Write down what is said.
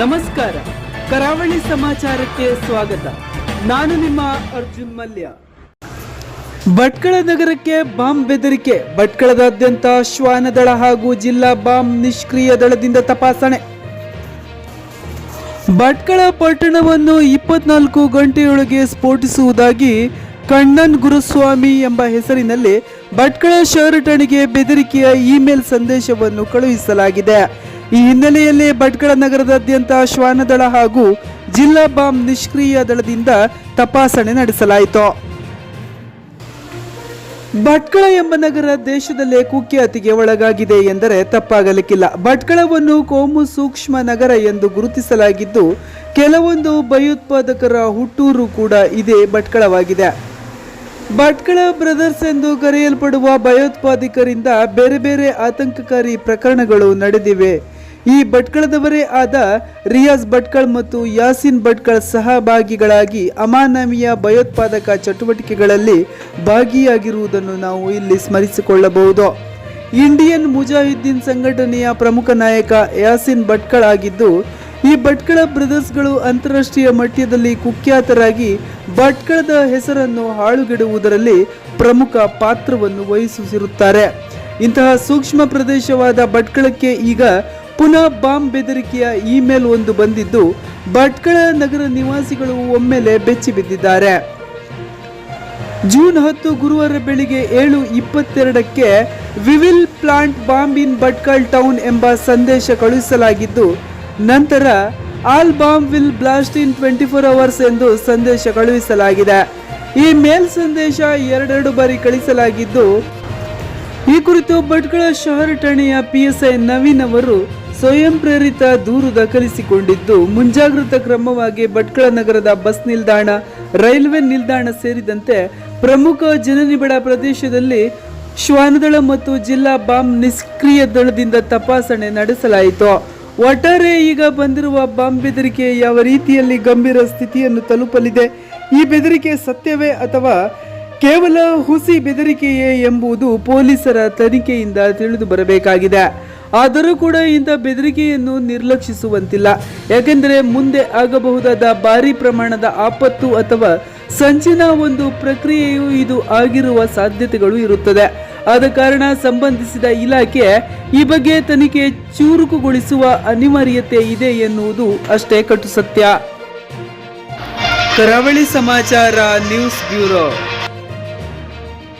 ನಮಸ್ಕಾರ. ಕರಾವಳಿ ಸಮಾಚಾರಕ್ಕೆ ಸ್ವಾಗತ. ನಾನು ನಿಮ್ಮ ಅರ್ಜುನ್ ಮಲ್ಯ. ಭಟ್ಕಳ ನಗರಕ್ಕೆ ಬಾಂಬ್ ಬೆದರಿಕೆ. ಭಟ್ಕಳದಾದ್ಯಂತ ಶ್ವಾನದಳ ಹಾಗೂ ಜಿಲ್ಲಾ ಬಾಂಬ್ ನಿಷ್ಕ್ರಿಯ ದಳದಿಂದ ತಪಾಸಣೆ. ಭಟ್ಕಳ ಪಟ್ಟಣವನ್ನು ಇಪ್ಪತ್ನಾಲ್ಕು ಗಂಟೆಯೊಳಗೆ ಸ್ಫೋಟಿಸುವುದಾಗಿ ಕಣ್ಣನ್ ಗುರುಸ್ವಾಮಿ ಎಂಬ ಹೆಸರಿನಲ್ಲಿ ಭಟ್ಕಳ ಶಹರ ಬೆದರಿಕೆಯ ಇಮೇಲ್ ಸಂದೇಶವನ್ನು ಕಳುಹಿಸಲಾಗಿದೆ. ಈ ಹಿನ್ನೆಲೆಯಲ್ಲಿ ಭಟ್ಕಳ ನಗರದಾದ್ಯಂತ ಶ್ವಾನದಳ ಹಾಗೂ ಜಿಲ್ಲಾ ಬಾಂಬ್ ನಿಷ್ಕ್ರಿಯ ದಳದಿಂದ ತಪಾಸಣೆ ನಡೆಸಲಾಯಿತು. ಭಟ್ಕಳ ಎಂಬ ನಗರ ದೇಶದಲ್ಲೇ ಕುಖ್ಯಾತಿಗೆ ಒಳಗಾಗಿದೆ ಎಂದರೆ ತಪ್ಪಾಗಲಿಕ್ಕಿಲ್ಲ. ಭಟ್ಕಳವನ್ನು ಕೋಮು ಸೂಕ್ಷ್ಮ ನಗರ ಎಂದು ಗುರುತಿಸಲಾಗಿದ್ದು, ಕೆಲವೊಂದು ಭಯೋತ್ಪಾದಕರ ಹುಟ್ಟೂರು ಕೂಡ ಇದೇ ಭಟ್ಕಳವಾಗಿದೆ. ಭಟ್ಕಳ ಬ್ರದರ್ಸ್ ಎಂದು ಕರೆಯಲ್ಪಡುವ ಭಯೋತ್ಪಾದಕರಿಂದ ಬೇರೆ ಬೇರೆ ಆತಂಕಕಾರಿ ಪ್ರಕರಣಗಳು ನಡೆದಿವೆ. ಈ ಭಟ್ಕಳದವರೇ ಆದ ರಿಯಾಜ್ ಭಟ್ಕಳ್ ಮತ್ತು ಯಾಸಿನ್ ಭಟ್ಕಳ್ ಸಹಭಾಗಿಗಳಾಗಿ ಅಮಾನವೀಯ ಭಯೋತ್ಪಾದಕ ಚಟುವಟಿಕೆಗಳಲ್ಲಿ ಭಾಗಿಯಾಗಿರುವುದನ್ನು ನಾವು ಇಲ್ಲಿ ಸ್ಮರಿಸಿಕೊಳ್ಳಬಹುದು. ಇಂಡಿಯನ್ ಮುಜಾಹಿದ್ದೀನ್ ಸಂಘಟನೆಯ ಪ್ರಮುಖ ನಾಯಕ ಯಾಸಿನ್ ಭಟ್ಕಳ್ ಆಗಿದ್ದು, ಈ ಭಟ್ಕಳ ಬ್ರದರ್ಸ್ಗಳು ಅಂತಾರಾಷ್ಟ್ರೀಯ ಮಟ್ಟದಲ್ಲಿ ಕುಖ್ಯಾತರಾಗಿ ಭಟ್ಕಳದ ಹೆಸರನ್ನು ಹಾಳುಗೆಡುವುದರಲ್ಲಿ ಪ್ರಮುಖ ಪಾತ್ರವನ್ನು ವಹಿಸುತ್ತಿರುತ್ತಾರೆ. ಇಂತಹ ಸೂಕ್ಷ್ಮ ಪ್ರದೇಶವಾದ ಭಟ್ಕಳಕ್ಕೆ ಈಗ ಪುನಃ ಬಾಂಬ್ ಬೆದರಿಕೆಯ ಇಮೇಲ್ ಒಂದು ಬಂದಿದ್ದು, ಭಟ್ಕಳ ನಗರ ನಿವಾಸಿಗಳು ಒಮ್ಮೆಲೆ ಬೆಚ್ಚಿ ಬಿದ್ದಿದ್ದಾರೆ. ಜೂನ್ ಹತ್ತು ಗುರುವಾರ ಬೆಳಿಗ್ಗೆ ಏಳು ಇಪ್ಪತ್ತೆರಡಕ್ಕೆ we will plant bomb in Bhatkal town ಎಂಬ ಸಂದೇಶ ಕಳುಹಿಸಲಾಗಿದ್ದು, ನಂತರ all bomb will blast in twenty four hours ಎಂದು ಸಂದೇಶ ಕಳುಹಿಸಲಾಗಿದೆ. ಈ ಮೇಲ್ ಸಂದೇಶ ಎರಡೆರಡು ಬಾರಿ ಕಳಿಸಲಾಗಿದ್ದು, ಈ ಕುರಿತು ಭಟ್ಕಳ ಶಹರ ಠಾಣೆಯ ಪಿಎಸ್ಐ ನವೀನ್ ಅವರು ಸ್ವಯಂ ಪ್ರೇರಿತ ದೂರು ದಾಖಲಿಸಿಕೊಂಡಿದ್ದು ಮುಂಜಾಗ್ರತಾ ಕ್ರಮವಾಗಿ ಭಟ್ಕಳ ನಗರದ ಬಸ್ ನಿಲ್ದಾಣ, ರೈಲ್ವೆ ನಿಲ್ದಾಣ ಸೇರಿದಂತೆ ಪ್ರಮುಖ ಜನನಿಬಿಡ ಪ್ರದೇಶದಲ್ಲಿ ಶ್ವಾನದಳ ಮತ್ತು ಜಿಲ್ಲಾ ಬಾಂಬ್ ನಿಷ್ಕ್ರಿಯ ದಳದಿಂದ ತಪಾಸಣೆ ನಡೆಸಲಾಯಿತು. ಒಟ್ಟಾರೆ ಈಗ ಬಂದಿರುವ ಬಾಂಬ್ ಬೆದರಿಕೆ ಯಾವ ರೀತಿಯಲ್ಲಿ ಗಂಭೀರ ಸ್ಥಿತಿಯನ್ನು ತಲುಪಲಿದೆ? ಈ ಬೆದರಿಕೆ ಸತ್ಯವೇ ಅಥವಾ ಕೇವಲ ಹುಸಿ ಬೆದರಿಕೆಯೇ ಎಂಬುದು ಪೊಲೀಸರ ತನಿಖೆಯಿಂದ ತಿಳಿದು ಬರಬೇಕಾಗಿದೆ. ಆದರೂ ಕೂಡ ಇಂಥ ಬೆದರಿಕೆಯನ್ನು ನಿರ್ಲಕ್ಷಿಸುವಂತಿಲ್ಲ. ಯಾಕೆಂದರೆ ಮುಂದೆ ಆಗಬಹುದಾದ ಭಾರಿ ಪ್ರಮಾಣದ ಆಪತ್ತು ಅಥವಾ ಸಂಚಿನ ಒಂದು ಪ್ರಕ್ರಿಯೆಯು ಇದು ಆಗಿರುವ ಸಾಧ್ಯತೆಗಳು ಇರುತ್ತದೆ. ಆದ ಕಾರಣ ಸಂಬಂಧಿಸಿದ ಇಲಾಖೆ ಈ ಬಗ್ಗೆ ತನಿಖೆ ಚುರುಕುಗೊಳಿಸುವ ಅನಿವಾರ್ಯತೆ ಇದೆ ಎನ್ನುವುದು ಅಷ್ಟೇ ಕಟು ಸತ್ಯ ಕರಾವಳಿ ಸಮಾಚಾರ ನ್ಯೂಸ್ ಬ್ಯೂರೋ.